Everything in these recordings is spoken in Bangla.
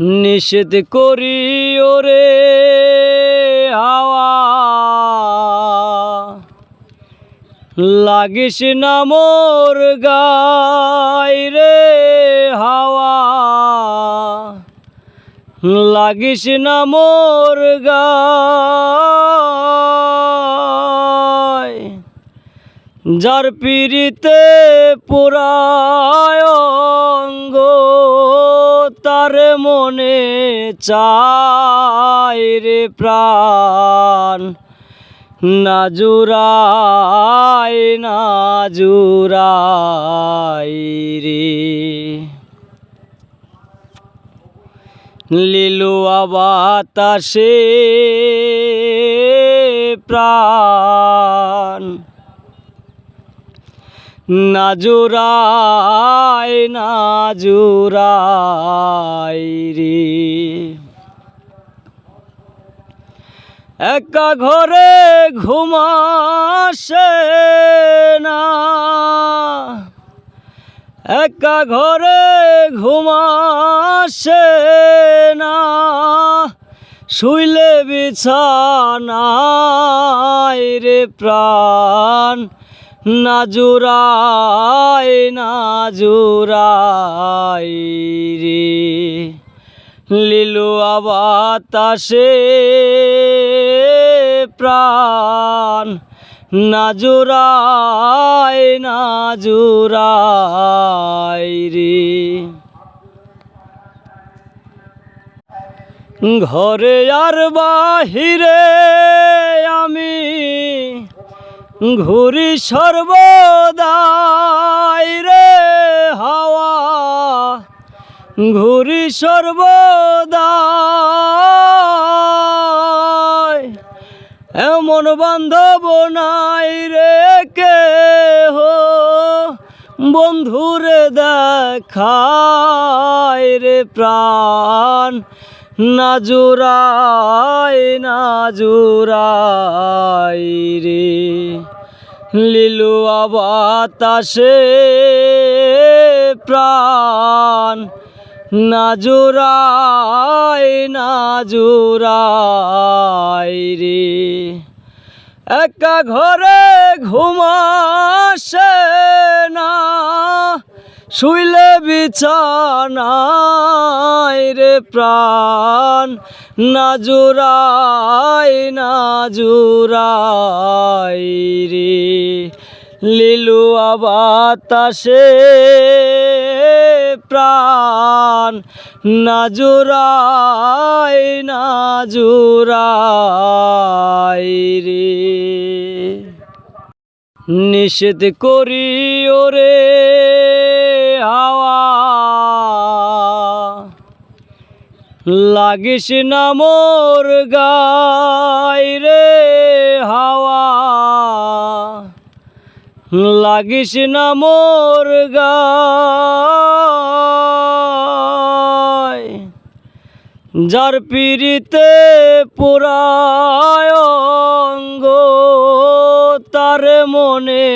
নিষেধ করি ওরে হাওয়া। লাগিস না মোর গাই রে হাওয়া। লাগিস না মোর গায় যার পিড়িতে পুরায়ঙ্গ তার মনে চাই রে প্রাণ। না জুরাই না জুরাই রে। লিলুয়া বাতাসে প্রাণ। না জুরাই না জুরাই রে। একা ঘরে ঘুমাসে না। একা ঘরে ঘুমাসে না। শুইলে বিছানায় রে প্রাণ না জুরাই না জুরাই রে। লিলু বাতাসে প্রাণ, না জুরাই না জুরাই রে। ঘরে আর বাহিরে আমি ঘুরি সর্বদাই রে হাওয়া। ঘুরি সর্বদাই। এমন বান্ধব নাই রে কে হো বন্ধুরে দেখায় রে প্রাণ। না জুরাই না জুরাই রে। লিলু বাতাসে প্রাণ, না জুরাই না জুরাই রে। একা ঘরে ঘুমাসে না শুইলে বিছানায় রে প্রাণ, না জুরাই না জুরাই রে। লিলু বাতাসে প্রাণ, না জুরাই না জুরাই রে। নিষেধ করি ওরে লাগিস না মোর গাই রে হাওয়া। লাগিস না মোর গায় যার পিড়িতে পুরায়ঙ্গ তার মনে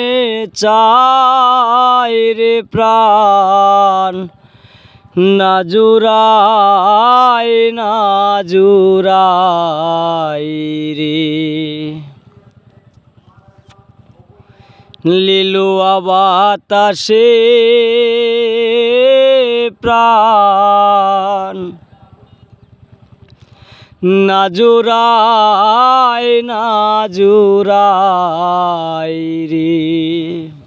চাই রে প্রাণ। না জুরাই না জুরাই রে। লিলুয়া বাতাসে প্রাণ না জুরাই রে।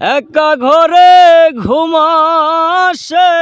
একা ঘরে ঘুমাসে